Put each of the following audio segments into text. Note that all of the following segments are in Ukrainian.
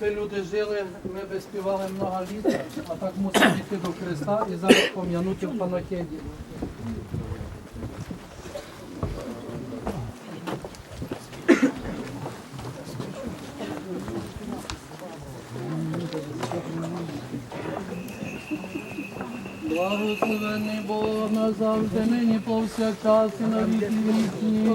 Якби люди жили, ми б співали много літ, а так мусимо йти до Христа і зараз пом'янути в панахеді. Благословений Бог назавжди, нині повсякчас і на віки вічні.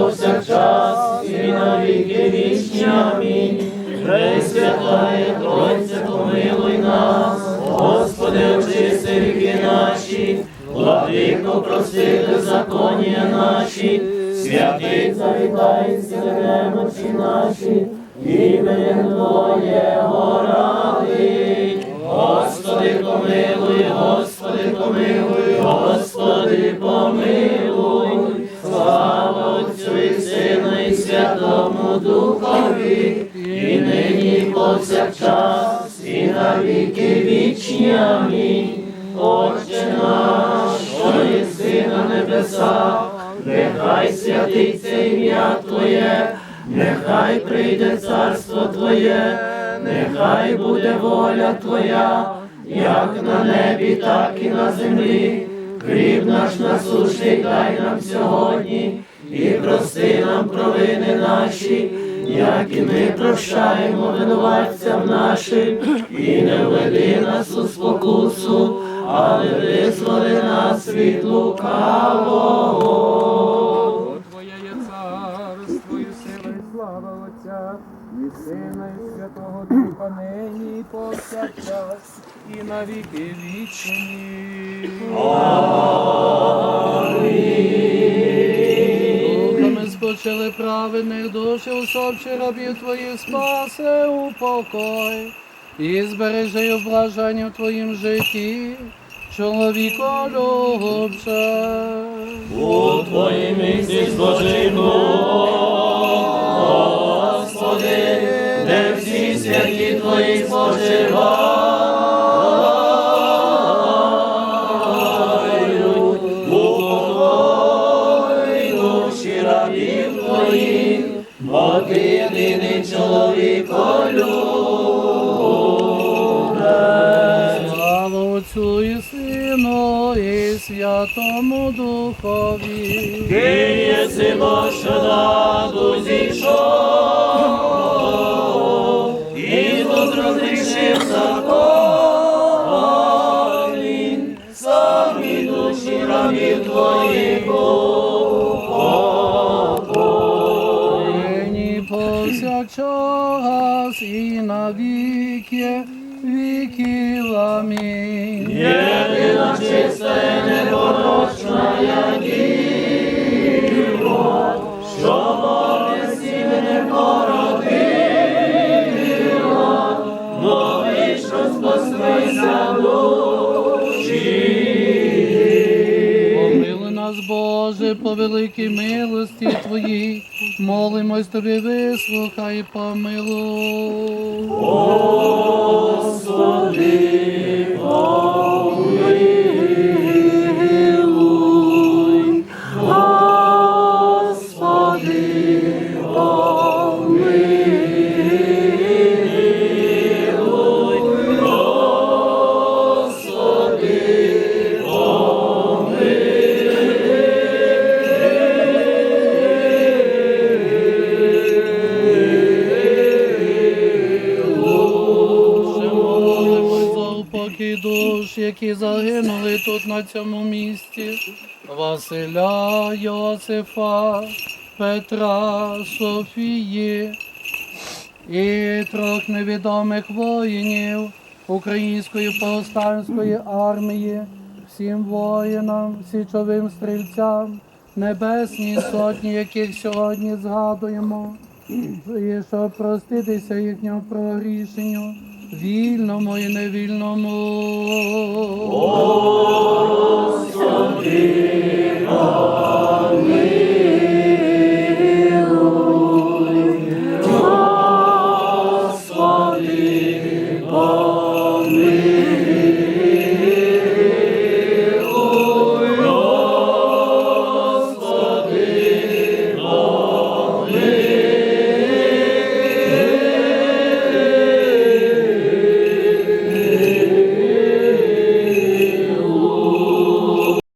повсякчас, і на віки вічні. Амінь. Пресвятає Тройця, помилуй нас, Господи, очисти ріки наші, владико, прости беззаконня наші, святий завітай, зціле очі наші, іменем Твоєго ради. Господи, помилуй, Господи, повсякчас, і на віки вічні. Амінь. Отче наш, що єси на небесах, нехай святиться ім'я Твоє, нехай прийде царство Твоє, нехай буде воля Твоя, як на небі, так і на землі. Хліб наш насущний дай нам сьогодні, і прости нам провини наші, як і ми прощаємо винуватцям нашим, і не введи нас у спокусу, але визволи нас від лукавого. Твоє є царство, сила, і слава Отця, і Сина, і Святого Духа, нині повсякчас, і на віки вічні. Духами праведних душі, усопши рабів Твоїх спаси у покой, і збережи в блаженні в Твоїм житті, чоловіко любче. У Твоїм місці зложимо, Господи, де всі святі Твої споживають, Ти єдиний чоловік Слава Отцю і Сину, і Святому Духові. Ти єси Бог, що даду зійшов, і тут розрішив повсякчас і на віки віків. Амінь. Єдина чиста і непорочна як діво, Боже, по великій милості Твоїй, молимось Тобі, вислухай, помилуй. Господи, Душ які загинули тут на цьому місці. Василя Йосифа, Петра, Софії і трьох невідомих воїнів Української повстанської армії, всім воїнам, січовим стрільцям, небесній сотні, яких сьогодні згадуємо, і щоб проститися їхньому прогрішенню, вільному і невільному.